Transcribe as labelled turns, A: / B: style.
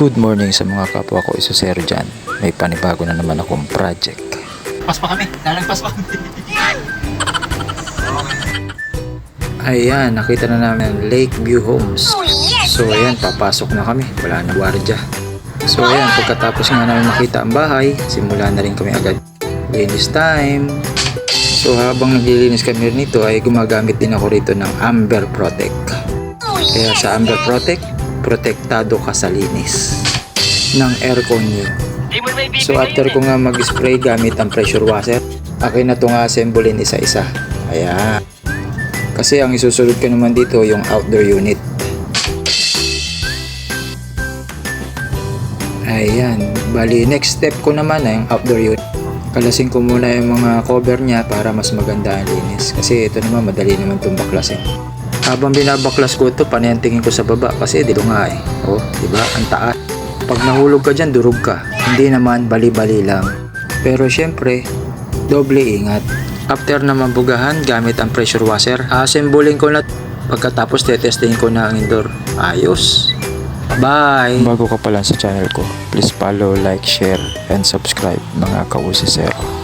A: Good morning sa mga kapwa ko isosero dyan. May panibago na naman akong project.
B: Pas pa kami. Lalagpas pa kami.
A: Ayan, nakita na namin Lakeview Homes. So ayan, papasok na kami. Wala na gwardiya. So ayan, pagkatapos nga namin makita ang bahay, simula na rin kami agad. Linis time. So habang naglilinis kami nito ay gumagamit din ako rito ng Amber Protect. Kaya sa Amber Protect, protektado ka sa linis ng aircon nyo. So after ko nga mag-spray gamit ang pressure washer, akin na ito nga assemblein isa-isa. Ayan. Kasi ang isusunod ko naman dito yung outdoor unit. Ayan. Bali, next step ko naman ay yung outdoor unit. Kalasin ko muna yung mga cover niya para mas maganda ang linis. Kasi ito naman madali naman itong baklasin. Habang binabaklas ko ito, panayantingin ko sa baba kasi dito nga eh. Oh, di ba? Ang taas. Pag nahulog ka dyan, durog ka. Hindi naman bali-bali lang. Pero syempre, doble ingat. After na mabugahan gamit ang pressure washer, assembling ko na pagkatapos tetesting ko na ang indoor. Ayos. Bye! Bago ka pa lang sa channel ko, please follow, like, share, and subscribe mga kausisero.